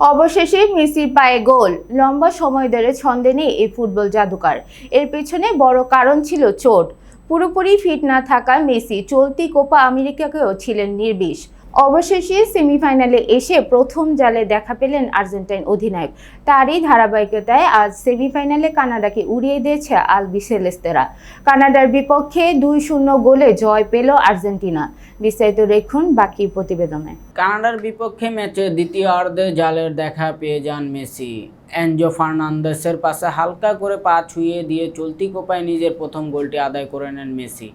অবশেষে মেসির পায়ে গোল। লম্বা সময় ধরে ছন্দে নেই এই ফুটবল জাদুকার। এর পেছনে বড় কারণ ছিল চোট। পুরোপুরি ফিট না থাকা মেসি চলতি কোপা আমেরিকাকেও ছিলেন নির্বিষ। অবশেষে সেমিফাইনালে এসে প্রথম জালে দেখা পেলেন আর্জেন্টাইন অধিনায়ক। তারই ধারাবাহিকতায় আজ সেমিফাইনালে কানাডাকে উড়িয়ে দিয়েছে আলবি সেলেস্তেরা। কানাডার বিপক্ষে দুই শূন্য গোলে জয় পেল আর্জেন্টিনা। বিস্তারিত দেখুন বাকি প্রতিবেদনে। কানাডার বিপক্ষে ম্যাচে দ্বিতীয় অর্ধে জালের দেখা পেয়ে যান মেসি। অ্যাঞ্জো ফার্নান্দেসের পাশে হালকা করে পা ছুঁয়ে দিয়ে চলতি কোপায় নিজের প্রথম গোলটি আদায় করে নেন মেসি।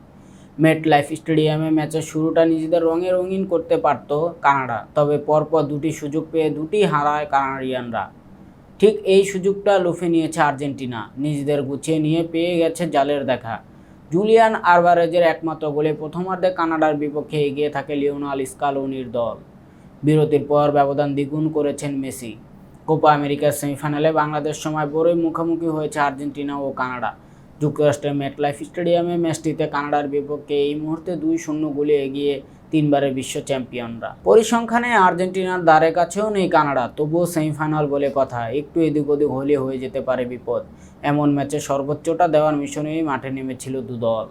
মেট লাইফ স্টেডিয়ামে ম্যাচের শুরুটা নিজেদের রঙে রঙিন করতে পারত কানাডা, তবে পরপর দুটি সুযোগ পেয়ে দুটি হারায় কানাডিয়ানরা। ঠিক এই সুযোগটা লুফে নিয়েছে আর্জেন্টিনা, নিজেদের গুছিয়ে নিয়ে পেয়ে গেছে জালের দেখা। জুলিয়ান আরভারেজের একমাত্র গোলে প্রথমার্ধে কানাডার বিপক্ষে এগিয়ে থাকে লিওনাল স্কালোনির দল। বিরতির পর ব্যবধান দ্বিগুণ করেছেন মেসি। কোপা আমেরিকার সেমিফাইনালে বাংলাদেশ সময় বড়ই মুখোমুখি হয়েছে আর্জেন্টিনা ও কানাডা। যুক্তরাষ্ট্রের মেটলাইফ স্টেডিয়ামে ম্যাচটিতে কানাডার বিপক্ষে এই মুহূর্তে দুই শূন্য গুলি এগিয়ে তিনবারের বিশ্ব চ্যাম্পিয়নরা। পরিসংখ্যানে আর্জেন্টিনার দ্বারে কাছেও নেই কানাডা, তবুও সেমিফাইনাল বলে কথা, একটু এদিক ওদিক হলে হয়ে যেতে পারে বিপদ। এমন ম্যাচে সর্বোচ্চটা দেওয়ার মিশনেই মাঠে নেমেছিল দুদল।